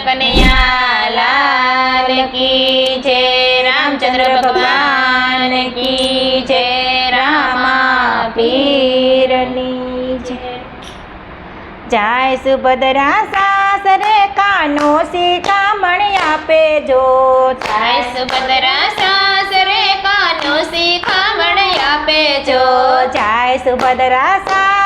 કનૈયા લાલ કી છે રામચંદ્ર ભગવાન કી છે રામા પીરની છે જાય સુભદ્રા સાસરે કાનો શિખામણ આપે જો જાય સુભદ્રા સાસરે કાનો શિખામણ આપે જો જાય સુભદ્રા સાસરે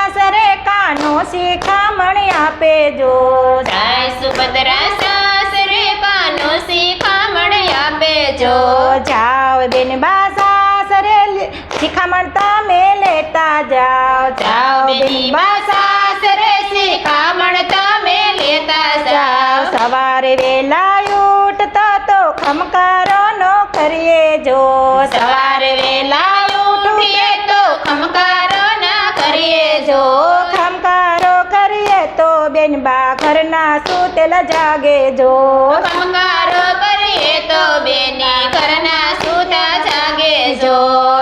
કાનો શિખામણ આપે જો. જાય સુભદ્રા સાસરે કાનો શિખામણ આપે જો. જાવ બેન બા સાસરે લે- શિખામણ તમે લેતા જાઓ. જાઓ બેન બા સાસરે શિખામણ તમે લેતા જાઓ. સવારે વેલા ઉઠતા તો ખમકારો નો કરીએ જો. સવારે બા ઘરના સુતેલ જાગે જો ખમકારો કરીએ તો બેની ઘરના સુતા જાગે જો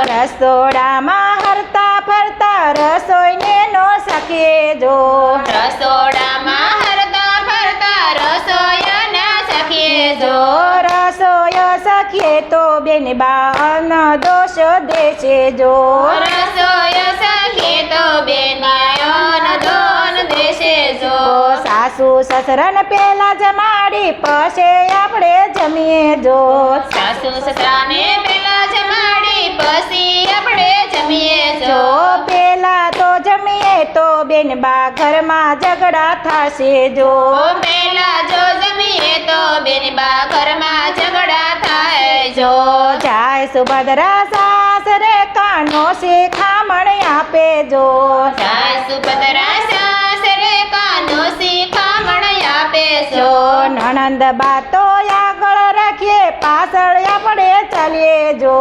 રસોડામાં હરતા ફરતા રસોઈને નો શકીએ જો રસોડામાં હરતા ફરતા રસોઈના શકીએ જો રસોય સખીએ તો બેન બા અન દોષ દેશે જો રસોય સખીએ તો બેનાયોન સાસુ સસરાને પેલા જમાડી પછી આપણે જમીએ જો સાસુ સસરાને પેલા જમાડી પછી આપણે જમીએ જો પેલા તો જમીએ તો બેન બા ઘરમાં ઝઘડા થાશે જો. પેલા જો જમીએ તો બેનબા ઘરમાં ઝઘડા થાય જો. જાય સુભદ્રા સાસરે કાનો શિખામણ આપે જો. જો બાતો આગળ રાખીએ પાછળ આપણે ચાલીએ જો.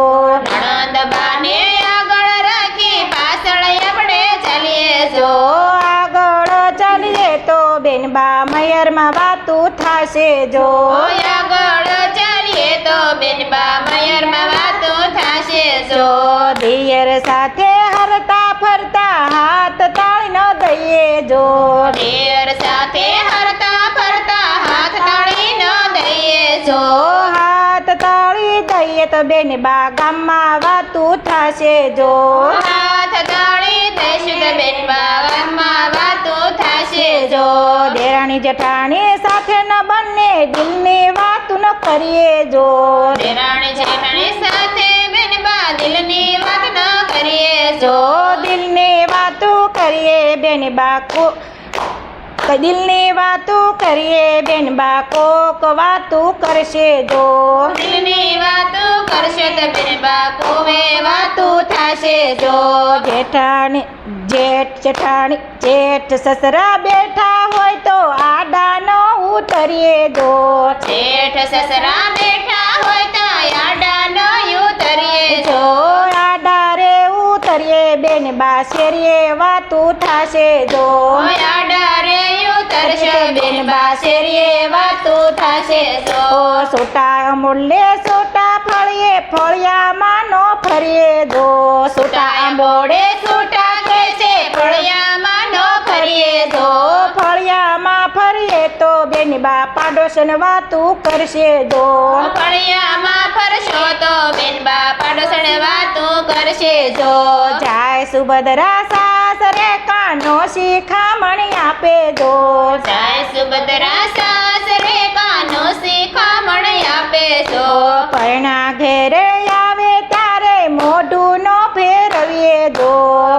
આનંદ બાને આગળ રાખી પાછળ આપણે ચાલીએ જો. આગળ ચાલીએ તો બેન બા મયરમાં વાતું થશે જો. આગળ ચાલીએ તો બેનબા મયરમાં વાતો થાશે જો જો. દિયર સાથે હરતા ફરતા હાથ તાળી ન દઈએ જો. બેન બા ગામમાં વાતું થશે જો. હાથ તાળી દઈશું બેન બેનબા ગામમાં વાતું થશે જો. દેરાણી જેઠાણી સાથે ન બંને દિલની વાતું ન કરીએ જો. દેરાણી જેઠાણી સાથે બેનબા દિલની વાત ન કરીએ જો. જો દિલની વાતું કરીએ બેન બા દિલની વાતું કરીએ બેન બા કોક વાતું કરશે જો દિલની વાતો કરશે તો બેનબા કોવે વાતો થાશે જો જેઠાણી જેઠ જેઠાણી જેઠ સસરા બેઠા હોય તો આડાનો ઉતરીએ જો જેઠ સસરા બેઠા હોય તો આડાનો ન ઉતરીએ જો આડા રે ઉતરીએ બેન બા શેરીએ વાતું થશે જો આડા બેન બાસેરીએ વાતો થાશે ઓ સોટા અમૂલ્ય સોટા ફળીએ ફળિયામાં નો ફરીએ દો. સૂટા સુટા આંબોડે સુટા કે છે ફળિયામાં નો ફરીએ દો. ફળિયામાં ફરીએ તો બેન બા પાડોશન વાતું કરશે જો ફળિયામાં ફરશો તો બેન બા પાડોશન વાતો કરશે જો જાય સુભદ્રા સાસરે કાનો શિખામણી આપે જો જો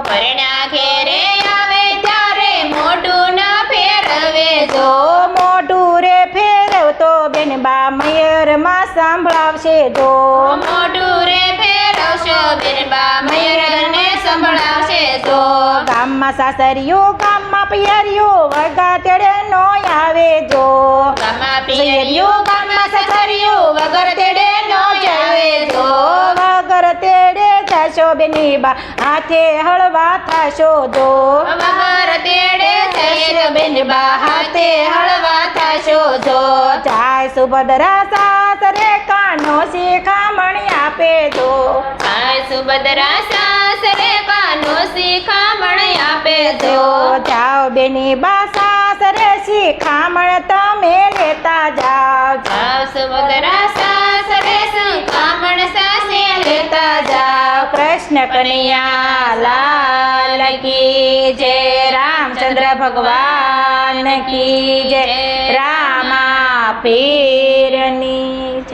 પરણા ઘેરે આવે ત્યારે મોઢું ના ફેરવે જો મોઢું રે ફેરવતો બેન બા મયરમાં સાંભળાવશે જો મોઢું રે ફેરવશો બેનબા મયરને સંભળાવશે જો ગામમાં સાસરિયું ગામમાં પિયરિયું વગા બેની બા હાથે હળવા થાશો જો. વગર તેડે જઈએ બેન બા હાથે હળવા થાશો જો. જાય સુભદ્રા સાસરે કાનો શિખામણી આપે જો. જાય સુભદ્રા સાસરે કાનો શિખામણી આપે જો. જો જાઓ બેની બા સાસરે શિખામણ તમે કનૈયા લાલ કી જય રામચંદ્ર ભગવાન કી જય રામા પીરની.